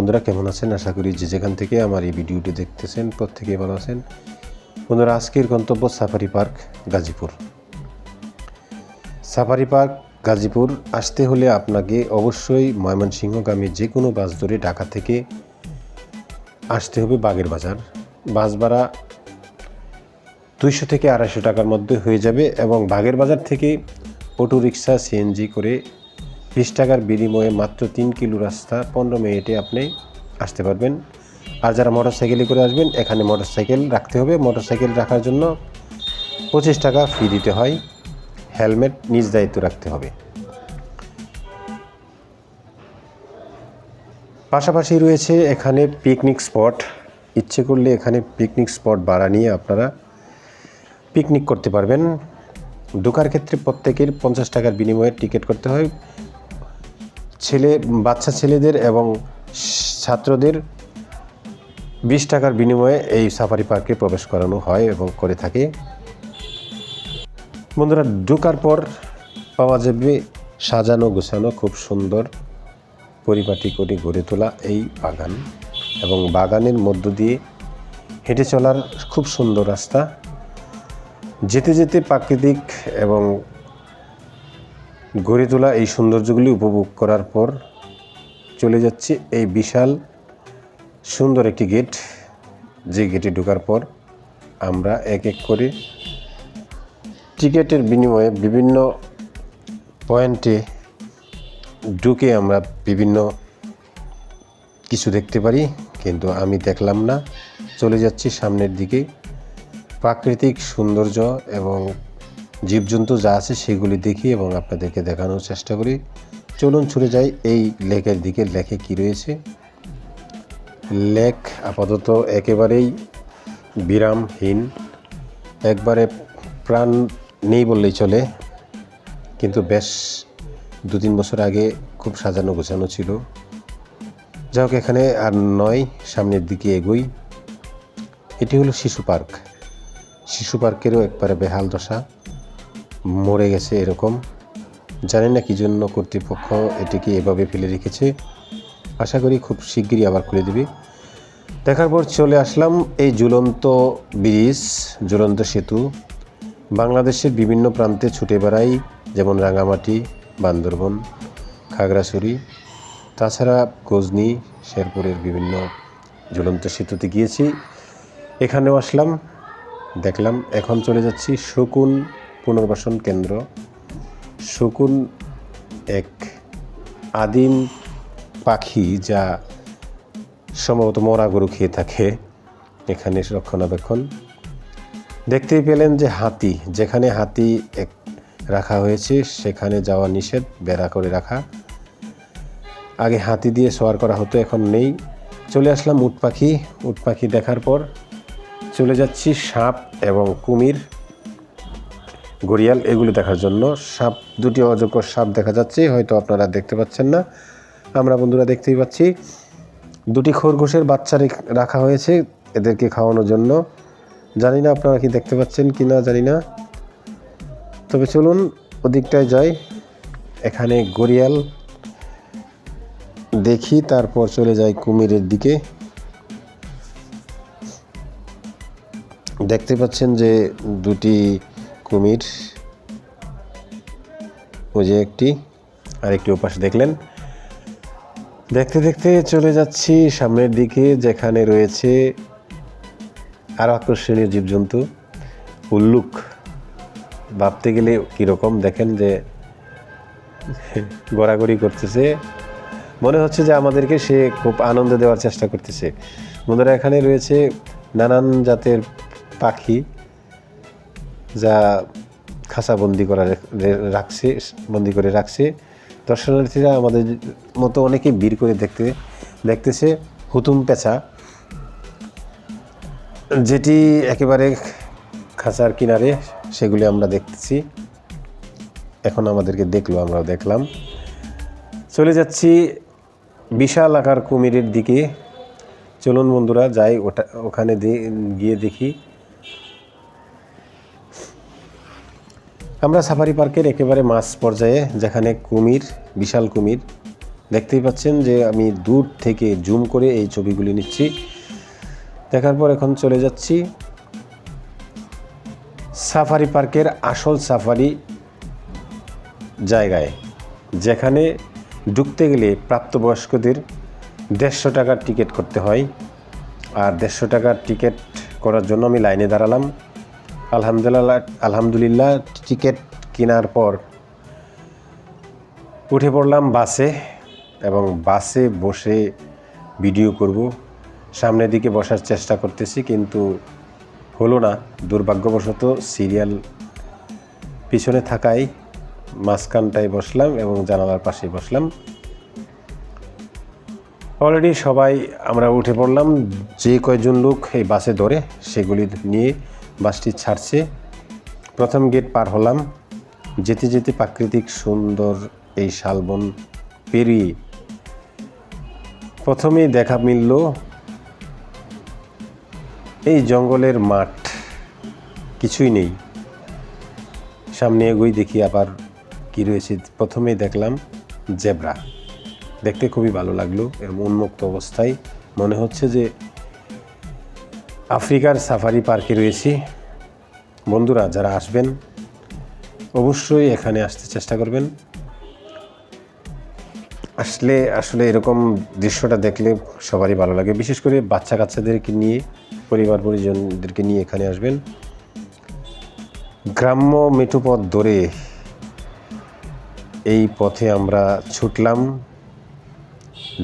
বন্ধুরা, কেমন আছেন? আশা করি যে যেখান থেকে আমার এই ভিডিওটি দেখতেছেন, প্রত্যেকেই ভালো আছেন। বন্ধুরা, আজকের গন্তব্য safari park Gazipur. Safari park Gazipur আসতে হলে আপনাকে অবশ্যই ময়মনসিংহগামী যে কোনো বাস ধরে ঢাকা থেকে আসতে হবে বাগের বাজার। বাস ভাড়া দুইশো থেকে আড়াইশো টাকার মধ্যে হয়ে যাবে এবং বাগের বাজার থেকে অটো রিক্সা সিএনজি করে বিশ টাকার বিনিময়ে মাত্র তিন কিলো রাস্তা পনেরো মিনিটে আপনি আসতে পারবেন। আর যারা মোটর সাইকেলে করে আসবেন, এখানে মোটর সাইকেল রাখতে হবে। মোটর সাইকেল রাখার জন্য পঁচিশ টাকা ফি দিতে হয়। হেলমেট নিজ দায়িত্ব রাখতে হবে। পাশাপাশি রয়েছে এখানে পিকনিক স্পট। ইচ্ছে করলে এখানে পিকনিক স্পট ভাড়া নিয়ে আপনারা পিকনিক করতে পারবেন। ঢোকার ক্ষেত্রে প্রত্যেকের পঞ্চাশ টাকার বিনিময়ে টিকিট করতে হয়। ছেলে, বাচ্চা ছেলেদের এবং ছাত্রদের বিশ টাকার বিনিময়ে এই সাফারি পার্কে প্রবেশ করানো হয় এবং করে থাকে। বন্ধুরা, ঢোকার পর পাওয়া যাবে সাজানো গোছানো খুব সুন্দর পরিপাটি করে গড়ে তোলা এই বাগান এবং বাগানের মধ্য দিয়ে হেঁটে চলার খুব সুন্দর রাস্তা। যেতে যেতে প্রাকৃতিক এবং গড়ে তোলা এই সৌন্দর্যগুলি উপভোগ করার পর চলে যাচ্ছে এই বিশাল, সুন্দর একটি গেট যে গেটে ঢোকার পর আমরা এক এক করে টিকিটের বিনিময়ে বিভিন্ন পয়েন্টে ঢুকে আমরা বিভিন্ন কিছু দেখতে পারি, কিন্তু আমি দেখলাম না। চলে যাচ্ছি সামনের দিকে। প্রাকৃতিক সৌন্দর্য এবং জীবজন্তু যা আছে সেগুলি দেখি এবং আপনাদেরকে দেখানোর চেষ্টা করি। চলুন ছুটে যাই এই লেকের দিকে। লেকে কি রয়েছে? লেক আপাতত একেবারেই বিরামহীন। একবারে প্রাণ নেই বললেই চলে। কিন্তু বেশ দু তিন বছর আগে খুব সাজানো গোছানো ছিল। যাই হোক, এখানে আর নয়, সামনের দিকে এগোই। এটি হলো শিশু পার্ক। শিশু পার্কেরও একবারে বেহাল দশা। মরে গেছে এরকম। জানি না কী জন্য কর্তৃপক্ষ এটিকে এভাবে ফেলে রেখেছে? আশা করি খুব শিগগিরই আবার খুলে দিবে। দেখার পর চলে আসলাম এই ঝুলন্ত ব্রিজ ঝুলন্ত সেতু। বাংলাদেশের বিভিন্ন প্রান্তে ছুটে বেড়াই, যেমন রাঙামাটি, বান্দরবন, খাগড়াছড়ি, তাছাড়া গজনি, শেরপুরের বিভিন্ন ঝুলন্ত সেতুতে গিয়েছি। এখানেও আসলাম, দেখলাম, এখন চলে যাচ্ছি শকুন পুনর্বাসন কেন্দ্র, শকুন এক আদিম পাখি যা সম্ভবত মরা গরু খেয়ে থাকে এখানে রক্ষণাবেক্ষণ। দেখতেই পেলেন যে হাতি, যেখানে হাতি এক রাখা হয়েছে, সেখানে যাওয়া নিষেধ, বেড়া করে রাখা। আগে হাতি দিয়ে সোয়ার করা হতো, এখন নেই। চলে আসলাম উট পাখি। উট পাখি দেখার পর চলে যাচ্ছি সাপ এবং কুমির। গড়িয়াল, এগুলো দেখার জন্য। সাপ, দুটি অযোগ্য সাপ দেখা যাচ্ছে, হয়তো আপনারা দেখতে পাচ্ছেন না। আমরা বন্ধুরা দেখতেই পাচ্ছি, দুটি খরগোশের বাচ্চা রাখা হয়েছে এদেরকে খাওয়ানোর জন্য। জানি না আপনারা কি দেখতে পাচ্ছেন কি না, জানি না। তবে চলুন ওদিকটায় যাই। এখানে গড়িয়াল, দেখি, তারপর চলে যাই কুমিরের দিকে। দেখতে পাচ্ছেন যে দুটি কুমির। ওই যে একটি, আরেকটি ওপাশে দেখলেন। দেখতে দেখতে চলে যাচ্ছি সামনের দিকে, যেখানে রয়েছে আরও আকর্ষণীয় জীবজন্তু। উল্লুক। ভাবতে গেলে কীরকম, দেখেন যে গড়াগড়ি করতেছে। মনে হচ্ছে যে আমাদেরকে সে খুব আনন্দ দেওয়ার চেষ্টা করতেছে। বন্ধুরা, এখানে রয়েছে নানান জাতের পাখি। যা খাঁচা বন্দি করা রেখ- রাখছে, বন্দি করে রাখছে। দর্শনার্থীরা আমাদের মতো অনেকেই ভিড় করে দেখতে, দেখতেছে হুতুম পেঁচা, যেটি একেবারে খাঁচার কিনারে সেগুলি আমরা দেখতেছি। এখন আমাদেরকে দেখল, আমরাও দেখলাম। চলে যাচ্ছি বিশাল আকার কুমিরের দিকে। চলুন বন্ধুরা, যাই ওটা ওখানে গিয়ে দেখি। আমরা সাফারি পার্কের একেবারে মাঝ পর্যায়ে, যেখানে কুমির, বিশাল কুমির, দেখতেই পাচ্ছেন যে আমি দূর থেকে জুম করে এই ছবিগুলি নিচ্ছি। দেখার পর এখন চলে যাচ্ছি সাফারি পার্কের আসল সাফারি জায়গায়, যেখানে ঢুকতে গেলে প্রাপ্তবয়স্কদের দেড়শো টাকার টিকিট করতে হয়। আর দেড়শো টাকার টিকিট করার জন্য আমি লাইনে দাঁড়ালাম। আলহামদুলিল্লাহ আলহামদুলিল্লাহ, টিকিট কেনার পর উঠে পড়লাম বাসে এবং বাসে বসে ভিডিও করব। সামনের দিকে বসার চেষ্টা করতেছি কিন্তু হলো না। দুর্ভাগ্যবশত সিরিয়াল পিছনে থাকায় মাঝখানটায় বসলাম এবং জানালার পাশে বসলাম। অলরেডি সবাই আমরা উঠে পড়লাম। যে কয়জন লোক এই বাসে ধরে সেগুলি নিয়ে বাসটি ছাড়ছে। প্রথম গেট পার হলাম। যেতে যেতে প্রাকৃতিক সুন্দর এই শালবন পেরিয়ে প্রথমেই দেখা মিলল এই জঙ্গলের মাঠ। কিছুই নেই। সামনে এগোই দেখি আবার কি রয়েছে। প্রথমেই দেখলাম জেব্রা। দেখতে খুবই ভালো লাগল। এরম উন্মুক্ত অবস্থায় মনে হচ্ছে যে আফ্রিকার সাফারি পার্কে রয়েছি। বন্ধুরা, যারা আসবেন, অবশ্যই এখানে আসতে চেষ্টা করবেন। আসলে আসলে এরকম দৃশ্যটা দেখলে সবারই ভালো লাগে। বিশেষ করে বাচ্চা কাচ্চাদেরকে নিয়ে পরিবার পরিজনদেরকে নিয়ে এখানে আসবেন। গ্রাম্য মেঠো পথ ধরে এই পথে আমরা ছুটলাম।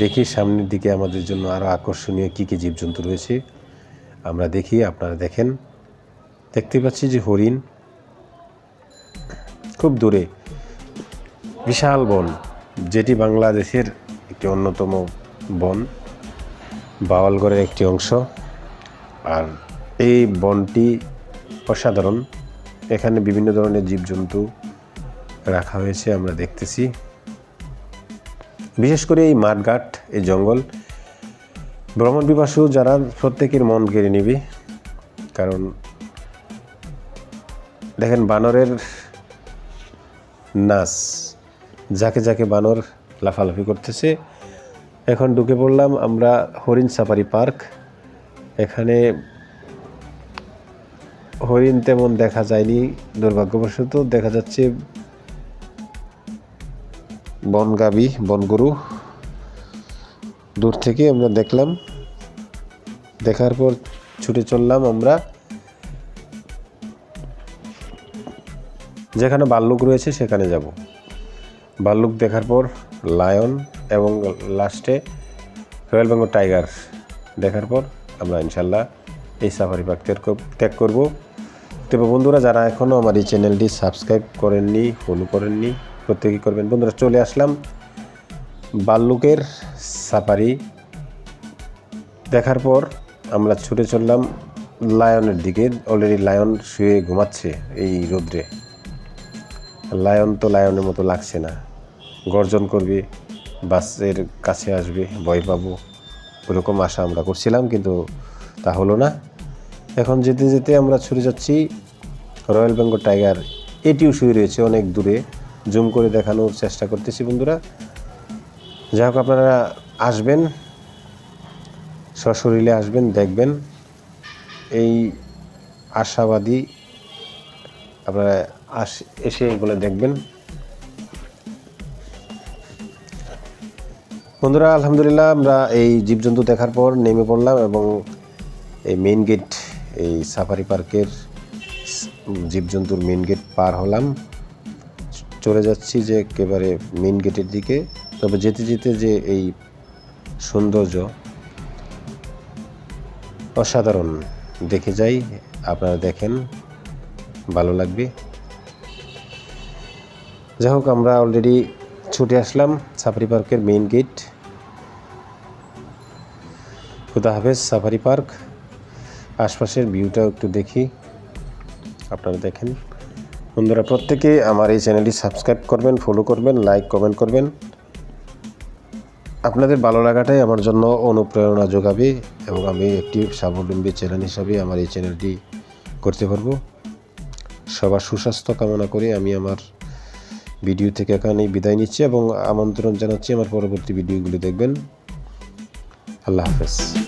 দেখি সামনের দিকে আমাদের জন্য আরও আকর্ষণীয় কী কী জীবজন্তু রয়েছে। আমরা দেখি, আপনারা দেখেন। দেখতে পাচ্ছি যে হরিণ খুব দূরে। বিশাল বন, যেটি বাংলাদেশের একটি অন্যতম বন, বাওয়ালগড়ের একটি অংশ। আর এই বনটি অসাধারণ। এখানে বিভিন্ন ধরনের জীবজন্তু রাখা হয়েছে, আমরা দেখতেছি। বিশেষ করে এই মাঠঘাট, এই জঙ্গল ভ্রমণ পিপাসু যারা প্রত্যেকের মন কেড়ে নেবে। কারণ দেখেন বানরের নাচ যাকে যাকে বানর লাফালাফি করতেছে। এখন ঢুকে পড়লাম আমরা হরিণ সাফারি পার্ক। এখানে হরিণ তেমন দেখা যায়নি, দুর্ভাগ্যবশত। দেখা যাচ্ছে বনগাবি, বনগরু। দূর থেকে আমরা দেখলাম। দেখার পর ছুটে চললাম আমরা। যেখানে বাল্লুক রয়েছে সেখানে যাব। বাল্লুক দেখার পর লায়ন এবং লাস্টে রয়্যাল বেঙ্গল টাইগার দেখার পর আমরা ইনশাল্লাহ এই সাফারি পার্ক ত্যাগ করব তবে বন্ধুরা, যারা এখনও আমার এই চ্যানেলটি সাবস্ক্রাইব করেননি ফলো করেননি, প্রত্যেকেই করবেন। বন্ধুরা, চলে আসলাম। বাল্লুকের সাফারি দেখার পর আমরা ছুটে চললাম লায়নের দিকে। অলরেডি লায়ন শুয়ে ঘুমাচ্ছে এই রোদ্রে। লায়ন তো লায়নের মতো লাগছে না। গর্জন করবে, বাসের কাছে আসবে, ভয় পাবো। ওরকম আশা আমরা করছিলাম, কিন্তু তা হলো না। এখন যেতে যেতে আমরা ছুটে যাচ্ছি রয়্যাল বেঙ্গল টাইগার এটিও শুয়ে রয়েছে অনেক দূরে। জুম করে দেখানোর চেষ্টা করতেছি বন্ধুরা। যাই হোক, আপনারা আসবেন, সশরীরে আসবেন, দেখবেন। এই আশাবাদী আপনারা আস, এসে এগুলো দেখবেন। বন্ধুরা, আলহামদুলিল্লাহ, আমরা এই জীবজন্তু দেখার পর নেমে পড়লাম এবং এই মেইন গেট এই সাফারি পার্কের জীবজন্তুর মেইন গেট পার হলাম। চলে যাচ্ছি যে একেবারে মেইন গেটের দিকে। তবে যেতে যেতে যে এই সৌন্দর্য অসাধারণ দেখে যাই, আপনারা দেখেন, ভালো লাগবে। যাই হোক, আমরা অলরেডি ছুটে আসলাম সাফারি পার্কের মেইন গেট খুদা হাফেজ সাফারি পার্ক আশপাশের ভিউটাও একটু দেখি, আপনারা দেখেন। বন্ধুরা, প্রত্যেকে আমার এই চ্যানেলটি সাবস্ক্রাইব করবেন ফলো করবেন লাইক কমেন্ট করবেন। আপনাদের ভালো লাগাটাই আমার জন্য অনুপ্রেরণা যোগাবে এবং আমি একটি স্বাবলম্বী চ্যানেল হিসাবে আমার এই চ্যানেলটি করতে পারব। সবার সুস্বাস্থ্য কামনা করে আমি আমার ভিডিও থেকে এখানেই বিদায় নিচ্ছি এবং আমন্ত্রণ জানাচ্ছি আমার পরবর্তী ভিডিওগুলি দেখবেন। আল্লাহ হাফেজ।